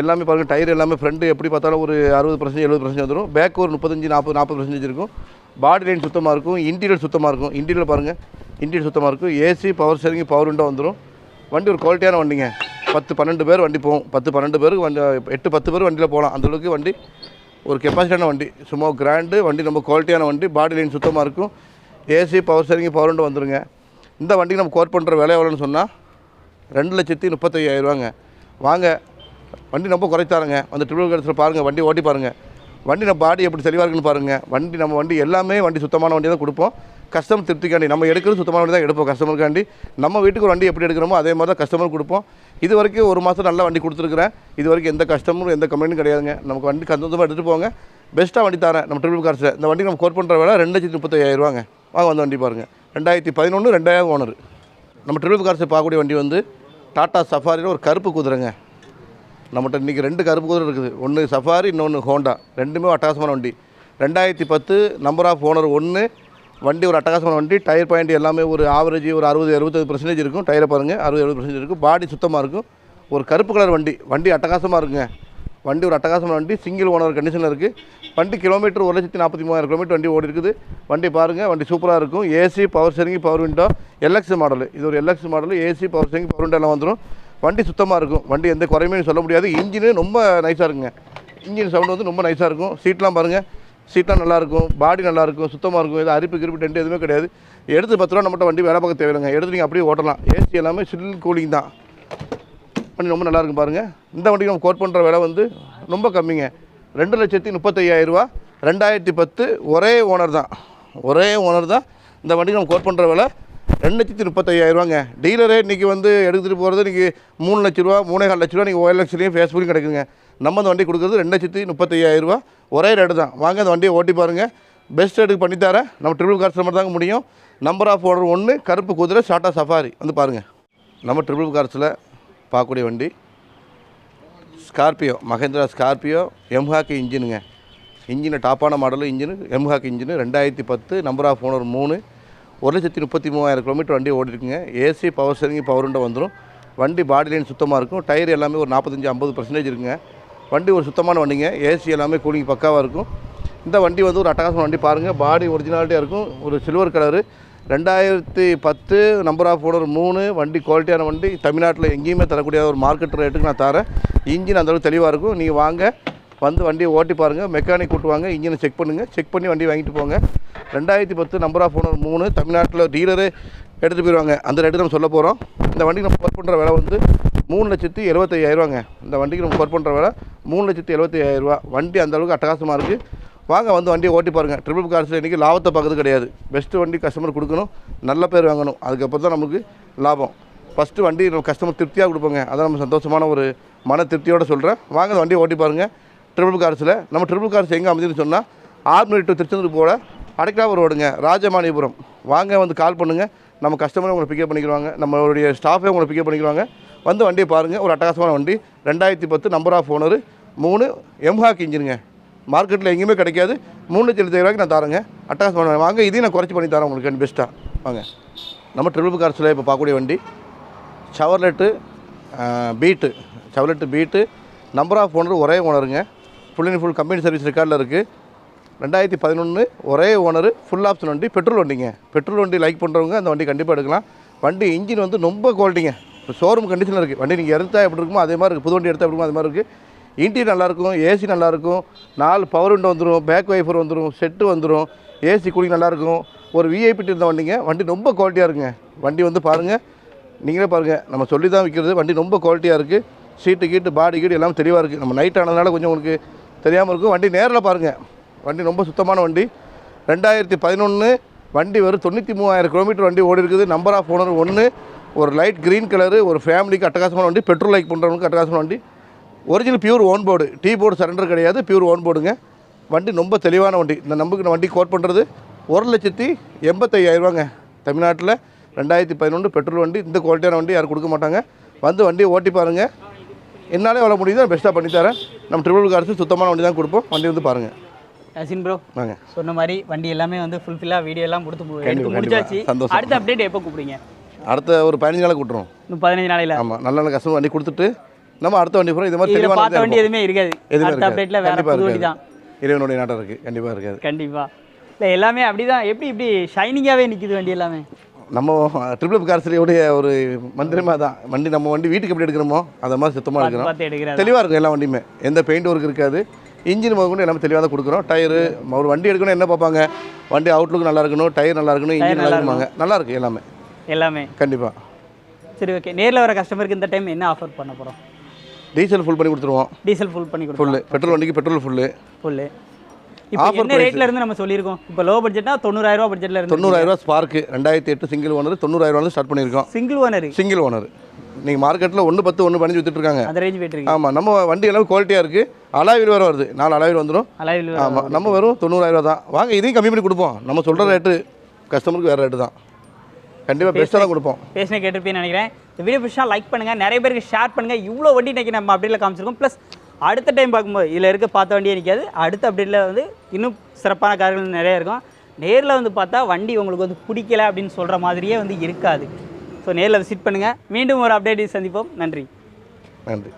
B: எல்லாமே பாருங்கள் டயர் எல்லாமே ஃப்ரண்ட் எப்படி பார்த்தாலும் ஒரு அறுபது பர்சன்ட் எழுபது பர்சன்டேஜ் வந்துடும் பேக் ஒரு முப்பத்தஞ்சு நாற்பது நாற்பது பர்சன்டேஜ் இருக்கும். பாடி லைன் சுத்தமாக இருக்கும். இன்டீரியர் சுத்தமாக இருக்கும். இன்டீரியர் பாருங்கள் இன்டீரியர் சுத்தமாக இருக்கும் ஏசி பவர் ஸ்டேரிங் பவர் உண்டோ வந்துடும் வண்டி ஒரு குவாலிட்டியான வண்டிங்க. பத்து பன்னெண்டு பேர் வண்டி போகும். பத்து பன்னெண்டு பேருக்கு வண்டி எட்டு பத்து பேர் வண்டியில் போகலாம். அந்தளவுக்கு வண்டி ஒரு கெப்பாசிட்டியான வண்டி. சும்மா கிராண்டு வண்டி ரொம்ப குவாலிட்டியான வண்டி பாடி லைன் சுத்தமாக இருக்கும். AC power steering power window வந்துருங்க. இந்த வண்டிக்கு நம்ம கோட் பண்ணுற விலை எவ்வளோன்னு சொன்னால் ரெண்டு லட்சத்தி முப்பத்தையாயிரரூவாங்க வாங்க வண்டி ரொம்ப குறைத்தாருங்க அந்த ட்ரிபிள் கடைசியில் பாருங்கள் வண்டி ஓட்டி பாருங்கள் வண்டி நம்ம பாடி எப்படி தெளிவாக இருக்குன்னு பாருங்கள் வண்டி நம்ம வண்டி எல்லாமே வண்டி சுத்தமான வண்டி தான் கொடுப்போம். கஸ்டமர் திருப்திக்காண்டி நம்ம எடுக்கிறது சுத்தமான வண்டி தான் எடுப்போம். கஸ்டமருக்காண்டி நம்ம வீட்டுக்கு ஒரு வண்டி எப்படி எடுக்கிறோமோ அதே மாதிரி தான் கஸ்டமர் கொடுப்போம். இது வரைக்கும் ஒரு மாதம் நல்ல வண்டி கொடுத்துருக்குறேன். இது வரைக்கும் எந்த கஸ்டமரும் எந்த கம்பெனியும் கிடையாதுங்க. நமக்கு வண்டி கந்தமாக எடுத்துகிட்டு போங்க. பெஸ்ட்டாக வண்டி தரேன். நம்ம ட்ரிபிள் கார்ஸில் இந்த வண்டி நம்ம கோட் பண்ணுற வேலை ரெண்டு லட்சத்தி முப்பத்தையாயிரரூவாங்க வாங்க வந்து வண்டி பாருங்கள் ரெண்டாயிரத்தி பதினொன்று ரெண்டாயிரம் ஓனர். நம்ம ட்ரிபிள் கார்ஸை பார்க்கக்கூடிய வண்டி வந்து டாட்டா சஃபாரியில் ஒரு கருப்பு குதிரைங்க. நம்மகிட்ட இன்றைக்கி ரெண்டு கருப்பு குதிரை இருக்குது. ஒன்று சஃபாரி இன்னொன்று ஹோண்டா ரெண்டுமே அட்டகாசமான வண்டி. ரெண்டாயிரத்தி பத்து நம்பர் ஆஃப் ஓனர் ஒன்று வண்டி ஒரு அட்டகாசமான வண்டி டயர் பாயிண்ட் எல்லாமே ஒரு ஆவரேஜ் ஒரு அறுபது எழுபத்தஞ்சு பர்சன்டேஜ் இருக்கும். டயரை பாருங்கள் அறுபது எழுபது பர்சன்டேஜ் இருக்கும். பாடி சுத்தமாக இருக்கும். ஒரு கருப்பு கலர் வண்டி வண்டி அட்டகாசமாக இருக்குங்க. வண்டி ஒரு அட்டகாசமான வண்டி சிங்கிள் ஓனர் கண்டிஷனில் இருக்குது வண்டி கிலோமீட்டர் ஒரு லட்சத்தி நாற்பத்தி மூவாயிரம் கிலோமீட்டர் வண்டி ஓடி இருக்குது. வண்டி பாருங்கள் வண்டி சூப்பராக இருக்கும். AC power steering power window LX model இது ஒரு LX model AC power steering power window எல்லாம் வந்துடும் வண்டி சுத்தமாக இருக்கும். வண்டி எந்த குறையுமே சொல்ல முடியாது. இன்ஜினு ரொம்ப நைஸாக இருக்குங்க. இன்ஜின் சவுண்ட் வந்து ரொம்ப நைஸாக இருக்கும். சீட்லாம் பாருங்கள் சீட்லாம் நல்லாயிருக்கும் பாடி நல்லாயிருக்கும் சுத்தமாக இருக்கும். எதுவும் அரிப்பு கிருப்பு டென்ட் எதுவுமே கிடையாது. எடுத்து பத்து ரூபா நம்மகிட்ட வண்டி வேலை பார்க்க தேவையில்லைங்க. எடுத்து நீங்கள் அப்படியே ஓட்டலாம். ஏசி எல்லாமே சில் கூலிங் தான். பண்ணி ரொம்ப நல்லா இருக்கும் பாருங்கள் இந்த வண்டிக்கு நம்ம கோட் பண்ணுற விலை வந்து ரொம்ப கம்மிங்க. ரெண்டு லட்சத்தி முப்பத்தையாயிரரூவா ரெண்டாயிரத்தி பத்து ஒரே ஓனர் தான். ஒரே ஓனர் தான் இந்த வண்டிக்கு நம்ம கோட் பண்ணுற விலை. ரெண்டு லட்சத்தி முப்பத்தையாயிரரூவாங்க டீலரே இன்றைக்கி வந்து எடுத்துகிட்டு போகிறது இன்றைக்கி மூணு லட்ச ரூபா மூணே கால் லட்ச ரூபா நீங்கள் ஓஎல்எக்ஸ்லேயும் ஃபேஸ்புக்லையும் கிடைக்குங்க நம்ம அந்த வண்டி கொடுக்குறது ரெண்டு லட்சத்தி முப்பத்தையாயிரரூவா ஒரே ரேட்டு தான். வாங்க அந்த வண்டியை ஓட்டி பாருங்கள் பெஸ்ட் ரேட்டுக்கு பண்ணித்தரேன். நம்ம ட்ரிபிள் கார் மட்டும் தாங்க முடியும். நம்பர் ஆஃப் ஓனர் ஒன்று கருப்பு குதிரை ஷாட்டா சஃபாரி வந்து பாருங்கள் நம்ம ட்ரிபிள் கார்ஸில் பார்க்கக்கூடிய வண்டி. ஸ்கார்பியோ மகேந்திரா ஸ்கார்பியோ எம்ஹாக்கு இன்ஜினுங்க இன்ஜினு டாப்பான மாடலு இன்ஜினு எம்ஹாக் இன்ஜினு ரெண்டாயிரத்தி பத்து நம்பர் ஆஃப் ஓனர் மூணு. ஒரு லட்சத்தி முப்பத்தி மூவாயிரம் கிலோமீட்டர் வண்டி ஓடிருக்குங்க AC power steering power window வந்துடும் வண்டி பாடி லைன் சுத்தமாக இருக்கும். டயர் எல்லாமே ஒரு நாற்பத்தஞ்சு ஐம்பது பர்சன்டேஜ் இருக்குங்க. வண்டி ஒரு சுத்தமான வண்டிங்க. ஏசி எல்லாமே கூலிங் பக்காவாக இருக்கும். இந்த வண்டி வந்து ஒரு அட்டகாசமான வண்டி பாருங்கள் பாடி ஒரிஜினாலிட்டியாக இருக்கும். ஒரு சில்வர் கலரு ரெண்டாயிரத்தி பத்து நம்பர் ஆஃப் ஓனர் மூணு. வண்டி குவாலிட்டியான வண்டி. தமிழ்நாட்டில் எங்கேயுமே தரக்கூடிய ஒரு மார்க்கெட் ரேட்டுக்கு நான் தரேன். இன்ஜின் அந்தளவுக்கு தெளிவாக இருக்கும். நீங்கள் வாங்க. வந்து வண்டியை ஓட்டி பாருங்கள் மெக்கானிக் கூட்டுவாங்க இன்ஜினை செக் பண்ணுங்கள் செக் பண்ணி வண்டி வாங்கிட்டு போங்க. ரெண்டாயிரத்தி பத்து நம்பர் ஆஃப் ஓனர் மூணு. தமிழ்நாட்டில் டீலரு எடுத்துகிட்டு போயிடுவாங்க அந்த ரேட்டு நம்ம சொல்ல போகிறோம் இந்த வண்டிக்கு நம்ம ஒர்க் பண்ணுற விலை வந்து மூணு லட்சத்தி எழுபத்தையாயிரூவாங்க இந்த வண்டிக்கு நம்ம ஒர்க் பண்ணுற விலை மூணு லட்சத்தி எழுபத்தையாயிரரூவா வண்டி அந்த அளவுக்கு அட்டகாசமாக இருக்குது வாங்க வந்து வண்டியை ஓட்டி பாருங்கள் ட்ரிபிள் கார்ஸில் இன்றைக்கி லாபத்தை பார்க்கறது கிடையாது. பெஸ்ட்டு வண்டி கஸ்டமர் கொடுக்கணும். நல்ல பேர் வாங்கணும். அதுக்கப்புறம் தான் நமக்கு லாபம். ஃபஸ்ட்டு வண்டி நம்ம கஸ்டமர் திருப்தியாக கொடுப்போங்க. அதான் நம்ம சந்தோஷமான ஒரு மன திருப்தியோடு சொல்கிறேன் வாங்க வண்டியை ஓட்டி பாருங்கள் ட்ரிபிள் கார்ஸில் நம்ம ட்ரிபிள் கார்ஸ் எங்கே அமைதுன்னு சொன்னால் ஆர்மினி டு திருச்செந்தூர் போல அடைக்கலாபுரம் ரோடுங்க. ராஜமாணிபுரம். வாங்க வந்து கால் பண்ணுங்கள் நம்ம கஸ்டமரை உங்களை பிக்கப் பண்ணிக்கிறாங்க நம்மளுடைய ஸ்டாஃபே உங்களை பிக்கப் பண்ணிக்கிறாங்க வந்து வண்டியை பாருங்கள் ஒரு அட்டகாசமான வண்டி. ரெண்டாயிரத்தி பத்து நம்பர் ஆஃப் ஓனர் மூணு எம்ஹாக் இன்ஜினுங்க மார்க்கெட்டில் எங்கேயுமே கிடைக்காது. மூணு லட்சம் ரூபாய்க்கு நான் தரேங்க. அட்டகாசமான வாங்க இதையும் நான் குறைச்சி பண்ணி தரேன் உங்களுக்கு பெஸ்ட்டாக வாங்க. நம்ம ட்ரிபிள் கார்ஸில் இப்போ பார்க்கக்கூடிய வண்டி. Chevrolet Beat Chevrolet Beat number of owner ஒரே ஓனருங்க full and full company service ரெக்கார்டில் இருக்குது ரெண்டாயிரத்தி பதினொன்று ஒரே ஓனர் ஃபுல் ஆப்ஷன் வண்டி பெட்ரோல் வண்டிங்க. பெட்ரோல் வண்டி லைக் பண்ணுறவங்க அந்த வண்டி கண்டிப்பாக எடுக்கலாம். வண்டி இன்ஜின் வந்து ரொம்ப குவாலிட்டிங்க இப்போ ஷோரூம் கண்டிஷனில் இருக்குது வண்டி நீங்கள் எடுத்தால் எப்படி இருக்குமோ அதே மாதிரி இருக்குது புது வண்டி எடுத்தால் எப்படி இருக்குமோ அது மாதிரி இருக்குது இன்டீரியர் நல்லாயிருக்கும் ஏசி நல்லாயிருக்கும் நாலு பவர் விண்டோ வந்துடும் பேக் வைஃபர் வந்துடும் செட்டு வந்துடும் ஏசி கூலிங் நல்லாயிருக்கும். ஒரு விஐபி இருந்த வண்டிங்க வண்டி ரொம்ப குவாலிட்டியாக இருக்குங்க. வண்டி வந்து பாருங்கள் நீங்களே பாருங்கள் நம்ம சொல்லி தான் விற்கிறது வண்டி ரொம்ப குவாலிட்டியாக இருக்குது சீட்டு கீட்டு பாடி கீட்டு எல்லாம் தெளிவாக இருக்குது நம்ம நைட் ஆனதுனால கொஞ்சம் உங்களுக்கு தெரியாமல் இருக்கும். வண்டி நேரில் பாருங்கள் வண்டி ரொம்ப சுத்தமான வண்டி. ரெண்டாயிரத்தி பதினொன்று வண்டி வெறும் தொண்ணூற்றி மூவாயிரம் கிலோமீட்டர் வண்டி ஓடி இருக்குது. நம்பர் ஆஃப் ஓனர் ஒன்று ஒரு லைட் க்ரீன் கலரு ஒரு ஃபேமிலிக்கு அட்டகாசமான வண்டி பெட்ரோல் லைக் பண்ணுறவங்களுக்கு அட்டகாசமான வண்டி. Original pure own board T board surrender கிடையாது பியூர் ஓன் போர்டுங்க வண்டி ரொம்ப தெளிவான வண்டி. இந்த நம்பருக்கு இந்த வண்டி கோட் பண்ணுறது ஒரு லட்சத்தி எண்பத்தையாயிரரூவாங்க தமிழ்நாட்டில் ரெண்டாயிரத்தி பதினொன்று பெட்ரோல் வண்டி இந்த குவாலிட்டியான வண்டி யாரும் கொடுக்க மாட்டாங்க. வந்து வண்டியை ஓட்டி பாருங்கள் என்னாலே எவ்வளோ முடியுதோ பெஸ்ட்டாக பண்ணித்தரேன் நம்ம ட்ரிபிள் கார்ஸ் சுத்தமான வண்டி தான் கொடுப்போம். வண்டி வந்து பாருங்கள்
C: யாசின் ப்ரோ
B: வாங்க.
C: சொன்ன மாதிரி வண்டி எல்லாமே வந்து ஃபுல்ஃபில்லாக வீடியோ எல்லாம் கொடுத்து எடுத்து முடிச்சாச்சு.
B: சந்தோஷம்.
C: அடுத்த அப்டேட் எப்போ கூப்பிடுங்க
B: அடுத்த ஒரு பதினஞ்சு நாளைக்கு
C: இன்னும் பதினஞ்சு நாளையில.
B: ஆமாம் நல்ல நல்ல கஸ்டமர் வண்டி கொடுத்துட்டு நம்ம அடுத்த வண்டி போகிறோம் இது மாதிரி தெளிவான
C: பார்த்த வண்டி எதுவுமே இருக்காது.
B: எதுவுமே
C: அடுத்த அப்டேட்ல வேற
B: கண்டிப்பாக
C: புது வண்டி தான்.
B: இறைவனுடைய நாட்டம் இருக்குது கண்டிப்பாக இருக்காது.
C: கண்டிப்பா. இல்லை எல்லாமே அப்படிதான். எப்படி இப்படி ஷைனிங்காகவே நிக்குது வண்டி எல்லாமே?
B: நம்ம ட்ரிபிள் கார்ஸுடைய ஒரு மந்திரமாக தான். வண்டி நம்ம வண்டி வீட்டுக்கு எப்படி எடுக்கிறோமோ அதை மாதிரி சுத்தமாக எடுக்கிறோம் தெளிவாக இருக்கும் எல்லா வண்டியுமே. எந்த பெயிண்ட் ஒர்க் இருக்காது. இன்ஜின் முதல் கொண்டு எல்லாமே தெளிவாக தான் கொடுக்குறோம். டயரு ஒரு வண்டி எடுக்கணும் என்ன பார்ப்பாங்க? வண்டி அவுட்லுக் நல்லா இருக்கணும் டயர் நல்லா இருக்கணும் இன்ஜின் நல்லா இருக்குமாங்க நல்லா இருக்கு எல்லாமே.
C: எல்லாமே.
B: கண்டிப்பாக
C: சரி ஓகே நேரில் வர கஸ்டமருக்கு இந்த டைம் என்ன ஆஃபர் பண்ண போகிறோம்
B: டீசல் ஃபுல் பண்ணி கொடுத்துருவோம்.
C: டீசல் ஃபுல் பண்ணி
B: ஃபுல்லு பெட்ரோல் வண்டிக்கு பெட்ரோல் ஃபுல்லு
C: ஃபுல்லு இப்போ என்ன ரேட்ல இருந்து நம்ம சொல்லியிருக்கோம்? இப்போ லோ பட்ஜெட்னா தொண்ணூறாயிரம் ரூபா பட்ஜெட்ல இருந்து.
B: தொண்ணூறாயிரரூவா ஸ்பார்க்கு ரெண்டாயிரத்தி எட்டு சிங்கிள் ஓனர் தொண்ணூறாயிரரூவா ஸ்டார்ட் பண்ணியிருக்கோம்.
C: சிங்கிள் ஓனர்
B: சிங்கிள் ஓனர் நீங்கள் மார்க்கெட்டில் ஒன்று பத்து ஒன்று பதினஞ்சு வித்துட்டு இருக்காங்க.
C: அந்த ரேஞ்ச் போயிட்டு
B: ஆமாம் நம்ம வண்டி எல்லாம் குவாலிட்டியாக இருக்குது அலாவில் வேறு வருது. நாலு அலாவில் வந்துடும்
C: அலைவில்
B: ஆமாம் நம்ம வெறும் தொண்ணூறாயிரம் தான். வாங்க இதையும் கம்மி பண்ணி கொடுப்போம். நம்ம சொல்கிற ரேட்டு கஸ்டமருக்கு வேறு ரேட்டு தான் கண்டிப்பாக பெஸ்ட்டாக தான் கொடுப்போம்.
C: பேசின கேட்டிருப்பேன்னு நினைக்கிறேன். இந்த வீடியோ பிடிச்சா லைக் பண்ணுங்க. நிறைய பேருக்கு ஷேர் பண்ணுங்க. இவ்வளோ வண்டி இன்னைக்கு நம்ம அப்டேட்டில் காமிச்சிருக்கோம். ப்ளஸ் அடுத்த டைம் பார்க்கும்போது இதில் இருக்க பார்த்த வண்டியே நிற்காது அடுத்த அப்டேட்டில் வந்து இன்னும் சிறப்பான கார்கள் நிறைய இருக்கும். நேரில் வந்து பார்த்தா வண்டி உங்களுக்கு வந்து பிடிக்கல அப்படின்னு சொல்கிற மாதிரியே வந்து இருக்காது. ஸோ நேரில் விசிட் பண்ணுங்கள் மீண்டும் ஒரு அப்டேட் சந்திப்போம். நன்றி.
B: நன்றி.